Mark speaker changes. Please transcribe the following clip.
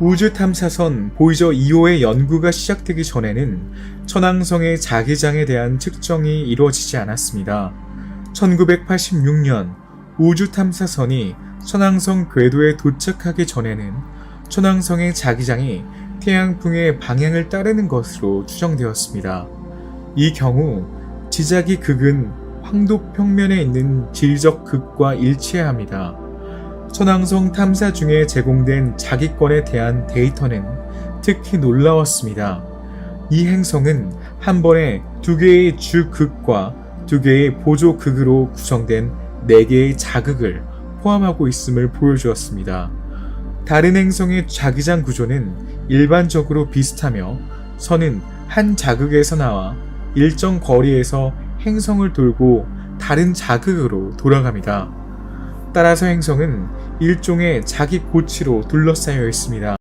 Speaker 1: 우주 탐사선 보이저 2호의 연구가 시작되기 전에는 천왕성의 자기장에 대한 측정이 이루어지지 않았습니다. 1986년 우주 탐사선이 천왕성 궤도에 도착하기 전에는 천왕성의 자기장이 태양풍의 방향을 따르는 것으로 추정되었습니다. 이 경우 지자기 극은 황도 평면에 있는 지리적 극과 일치해야 합니다. 천왕성 탐사 중에 제공된 자기권에 대한 데이터는 특히 놀라웠습니다. 이 행성은 한 번에 두 개의 주극과 두 개의 보조극으로 구성된 네 개의 자극을 포함하고 있음을 보여주었습니다. 다른 행성의 자기장 구조는 일반적으로 비슷하며 선은 한 자극에서 나와 일정 거리에서 행성을 돌고 다른 자극으로 돌아갑니다. 따라서 행성은 일종의 자기 고치로 둘러싸여 있습니다.